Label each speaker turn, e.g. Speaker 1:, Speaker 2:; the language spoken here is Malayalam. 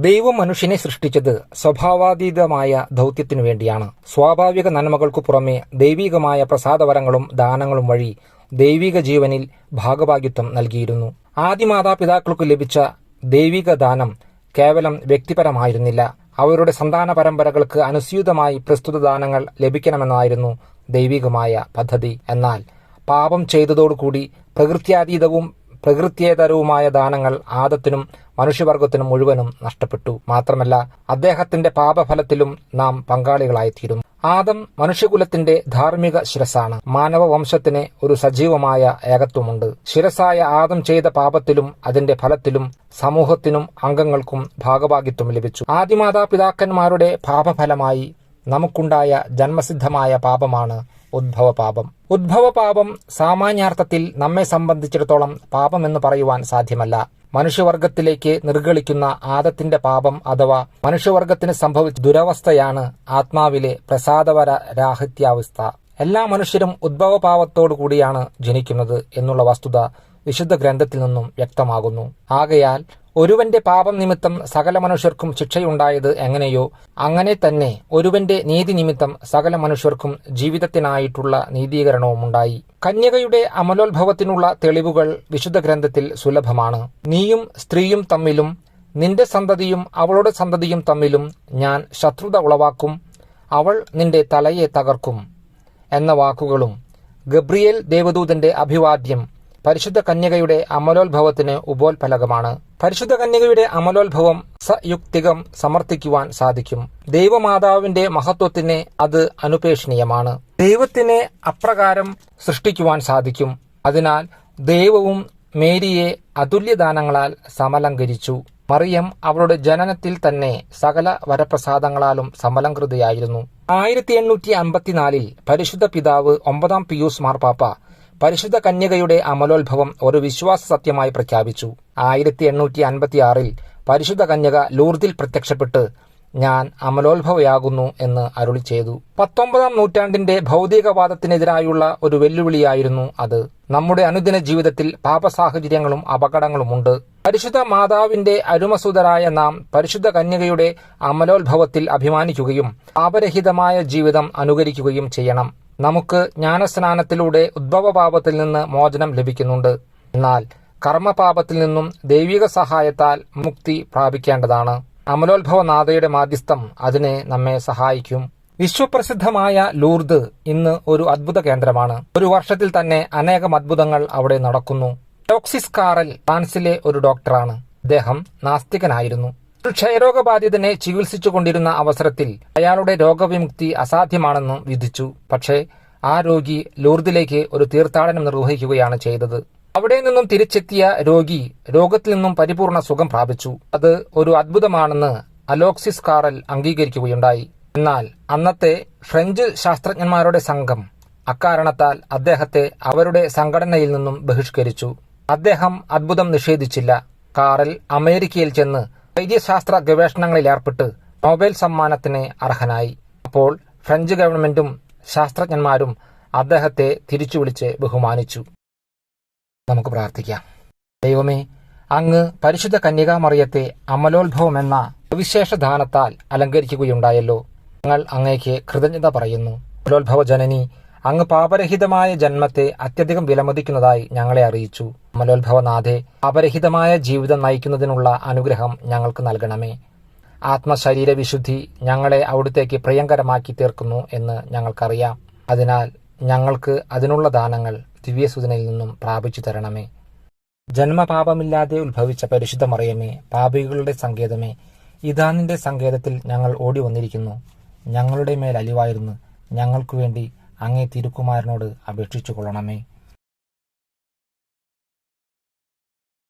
Speaker 1: ദൈവം മനുഷ്യനെ സൃഷ്ടിച്ചത് സ്വഭാവാതീതമായ ദൗത്യത്തിനു വേണ്ടിയാണ്. സ്വാഭാവിക നന്മകൾക്കു പുറമെ ദൈവികമായ പ്രസാദവരങ്ങളും ദാനങ്ങളും വഴി ദൈവിക ജീവനിൽ ഭാഗഭാഗ്യത്വം നൽകിയിരുന്നു. ആദിമാതാപിതാക്കൾക്കു ലഭിച്ച ദൈവിക ദാനം കേവലം വ്യക്തിപരമായിരുന്നില്ല. അവരുടെ സന്താന പരമ്പരകൾക്ക് അനുസ്യൂതമായി പ്രസ്തുത ദാനങ്ങൾ ലഭിക്കണമെന്നായിരുന്നു ദൈവികമായ പദ്ധതി. എന്നാൽ പാപം ചെയ്തതോടുകൂടി പ്രകൃത്യാതീതവും പ്രകൃത്യേതരവുമായ ദാനങ്ങൾ ആദത്തിനും മനുഷ്യവർഗത്തിനും മുഴുവനും നഷ്ടപ്പെട്ടു. മാത്രമല്ല അദ്ദേഹത്തിന്റെ പാപഫലത്തിലും നാം പങ്കാളികളായിത്തീരുന്നു. ആദം മനുഷ്യകുലത്തിന്റെ ധാർമ്മിക ശിരസാണ്. മാനവ വംശത്തിന് ഒരു സജീവമായ ഏകത്വമുണ്ട്. ശിരസായ ആദം ചെയ്ത പാപത്തിലും അതിന്റെ ഫലത്തിലും സമൂഹത്തിനും അംഗങ്ങൾക്കും ഭാഗഭാഗിത്വം ലഭിച്ചു. ആദിമാതാപിതാക്കന്മാരുടെ പാപഫലമായി നമുക്കുണ്ടായ ജന്മസിദ്ധമായ പാപമാണ് ഉദ്ഭവ പാപം. ഉദ്ഭവ പാപം സാമാന്യാർത്ഥത്തിൽ നമ്മെ സംബന്ധിച്ചിടത്തോളം പാപം എന്ന് പറയുവാൻ സാധ്യമല്ല. മനുഷ്യവർഗത്തിലേക്ക് നിർഗളിക്കുന്ന ആദത്തിന്റെ പാപം അഥവാ മനുഷ്യവർഗത്തിന് സംഭവിച്ച ദുരവസ്ഥയാണ് ആത്മാവിലെ പ്രസാദവര രാഹിത്യാവസ്ഥ. എല്ലാ മനുഷ്യരും ഉദ്ഭവപാവത്തോടു കൂടിയാണ് ജനിക്കുന്നത് എന്നുള്ള വസ്തുത വിശുദ്ധ ഗ്രന്ഥത്തിൽ നിന്നും വ്യക്തമാകുന്നു. ആകയാൽ ഒരുവന്റെ പാപം നിമിത്തം സകല മനുഷ്യർക്കും ശിക്ഷയുണ്ടായത് എങ്ങനെയോ അങ്ങനെ തന്നെ ഒരുവന്റെ നീതി നിമിത്തം സകല മനുഷ്യർക്കും ജീവിതത്തിനായിട്ടുള്ള നീതീകരണവും ഉണ്ടായി കന്യകയുടെ അമലോത്ഭവത്തിനുള്ള തെളിവുകൾ വിശുദ്ധ ഗ്രന്ഥത്തിൽ സുലഭമാണ്. നീയും സ്ത്രീയും തമ്മിലും നിന്റെ സന്തതിയും അവളുടെ സന്തതിയും തമ്മിലും ഞാൻ ശത്രുത ഉളവാക്കും അവൾ നിന്റെ തലയെ തകർക്കും എന്ന വാക്കുകളും ഗബ്രിയേൽ ദേവദൂതന്റെ അഭിവാദ്യം പരിശുദ്ധ കന്യകയുടെ അമലോത്ഭവത്തിന് ഉപോത്ഫലകമാണ് പരിശുദ്ധ കന്യകയുടെ അമലോത്ഭവം സയുക്തികം സമർത്ഥിക്കുവാൻ സാധിക്കും. ദൈവമാതാവിന്റെ മഹത്വത്തിന് അത് അനുപേക്ഷണീയമാണ്. ദൈവത്തിനെ അപ്രകാരം സൃഷ്ടിക്കുവാൻ സാധിക്കും. അതിനാൽ ദൈവവും മേരിയെ അതുല്യദാനങ്ങളാൽ സമലങ്കരിച്ചു. മറിയം അവളുടെ ജനനത്തിൽ തന്നെ സകല വരപ്രസാദങ്ങളാലും സമലംകൃതയായിരുന്നു. ആയിരത്തി എണ്ണൂറ്റി അമ്പത്തിനാലിൽ പരിശുദ്ധ പിതാവ് ഒമ്പതാം പിയൂസ് മാർപ്പാപ്പ പരിശുദ്ധ കന്യകയുടെ അമലോത്ഭവം ഒരു വിശ്വാസ സത്യമായി പ്രഖ്യാപിച്ചു. ആയിരത്തി എണ്ണൂറ്റി അൻപത്തിയാറിൽ പരിശുദ്ധ കന്യക ലൂർദിൽ പ്രത്യക്ഷപ്പെട്ട് ഞാൻ അമലോത്ഭവയാകുന്നു എന്ന് അരുളി ചെയ്തു. പത്തൊമ്പതാം നൂറ്റാണ്ടിന്റെ ഭൗതികവാദത്തിനെതിരായുള്ള ഒരു വെല്ലുവിളിയായിരുന്നു അത്. നമ്മുടെ അനുദിന ജീവിതത്തിൽ പാപസാഹചര്യങ്ങളും അപകടങ്ങളുമുണ്ട്. പരിശുദ്ധ മാതാവിന്റെ അരുമസുതരായ നാം പരിശുദ്ധ കന്യകയുടെ അമലോത്ഭവത്തിൽ അഭിമാനിക്കുകയും പാപരഹിതമായ ജീവിതം അനുകരിക്കുകയും ചെയ്യണം. നമുക്ക് ജ്ഞാനസ്നാനത്തിലൂടെ ഉദ്ഭവപാപത്തിൽ നിന്ന് മോചനം ലഭിക്കുന്നുണ്ട്. എന്നാൽ കർമ്മപാപത്തിൽ നിന്നും ദൈവിക സഹായത്താൽ മുക്തി പ്രാപിക്കേണ്ടതാണ്. അമലോത്ഭവനാഥയുടെ മാധ്യസ്ഥം അതിനെ നമ്മെ സഹായിക്കും. വിശ്വപ്രസിദ്ധമായ ലൂർദ് ഇന്ന് ഒരു അത്ഭുത കേന്ദ്രമാണ്. ഒരു വർഷത്തിൽ തന്നെ അനേകം അത്ഭുതങ്ങൾ അവിടെ നടക്കുന്നു. ടോക്സിസ് കാറൽ ഫ്രാൻസിലെ ഒരു ഡോക്ടറാണ്. അദ്ദേഹം നാസ്തികനായിരുന്നു. ഒരു ക്ഷയരോഗബാധിതനെ ചികിത്സിച്ചുകൊണ്ടിരുന്ന അവസരത്തിൽ അയാളുടെ രോഗവിമുക്തി അസാധ്യമാണെന്ന് വിധിച്ചു. പക്ഷേ ആ രോഗി ലൂർദിലേക്ക് ഒരു തീർത്ഥാടനം നിർവഹിക്കുകയാണ് ചെയ്തത്. അവിടെ നിന്നും തിരിച്ചെത്തിയ രോഗി രോഗത്തിൽ നിന്നും പരിപൂർണ സുഖം പ്രാപിച്ചു. അത് ഒരു അത്ഭുതമാണെന്ന് അലോക്സിസ് കാറൽ അംഗീകരിക്കുകയുണ്ടായി. എന്നാൽ അന്നത്തെ ഫ്രഞ്ച് ശാസ്ത്രജ്ഞന്മാരുടെ സംഘം അക്കാരണത്താൽ അദ്ദേഹത്തെ അവരുടെ സംഘടനയിൽ നിന്നും ബഹിഷ്കരിച്ചു. അദ്ദേഹം അത്ഭുതം നിഷേധിച്ചില്ല. കാറൽ അമേരിക്കയിൽ ചെന്ന് വൈദ്യശാസ്ത്ര ഗവേഷണങ്ങളിൽ ഏർപ്പെട്ട് നോബൽ സമ്മാനത്തിന് അർഹനായി. അപ്പോൾ ഫ്രഞ്ച് ഗവൺമെന്റും ശാസ്ത്രജ്ഞന്മാരും അദ്ദേഹത്തെ തിരിച്ചുവിളിച്ച് ബഹുമാനിച്ചു. നമുക്ക് പ്രാർത്ഥിക്കാം. ദൈവമേ അങ്ങ് പരിശുദ്ധ കന്യകാമറിയത്തെ അമലോത്ഭവം എന്ന വിശേഷ ദാനത്താൽ അലങ്കരിക്കുകയുണ്ടായല്ലോ. ഞങ്ങൾ അങ്ങേക്ക് കൃതജ്ഞത പറയുന്നു. അമലോത്ഭവ ജനനി അങ്ങ് പാപരഹിതമായ ജന്മത്തെ അത്യധികം വിലമതിക്കുന്നതായി ഞങ്ങളെ അറിയിച്ചു. അമലോത്ഭവനാഥെ പാപരഹിതമായ ജീവിതം നയിക്കുന്നതിനുള്ള അനുഗ്രഹം ഞങ്ങൾക്ക് നൽകണമേ. ആത്മശരീര വിശുദ്ധി ഞങ്ങളെ അവിടുത്തേക്ക് പ്രിയങ്കരമാക്കി തീർക്കുന്നു എന്ന് ഞങ്ങൾക്കറിയാം. അതിനാൽ ഞങ്ങൾക്ക് അതിനുള്ള ദാനങ്ങൾ ദിവ്യസുതനിൽ നിന്നും പ്രാപിച്ചു തരണമേ. ജന്മപാപമില്ലാതെ ഉത്ഭവിച്ച പരിശുദ്ധ മറിയമേ പാപികളുടെ സങ്കേതമേ ഇതാ നിന്റെ സങ്കേതത്തിൽ ഞങ്ങൾ ഓടി വന്നിരിക്കുന്നു. ഞങ്ങളുടെ മേൽ അലിവായിരുന്നു. ഞങ്ങൾക്കു വേണ്ടി അങ്ങേ തിരുക്കുമാരനോട് അപേക്ഷിച്ചു കൊള്ളണമേ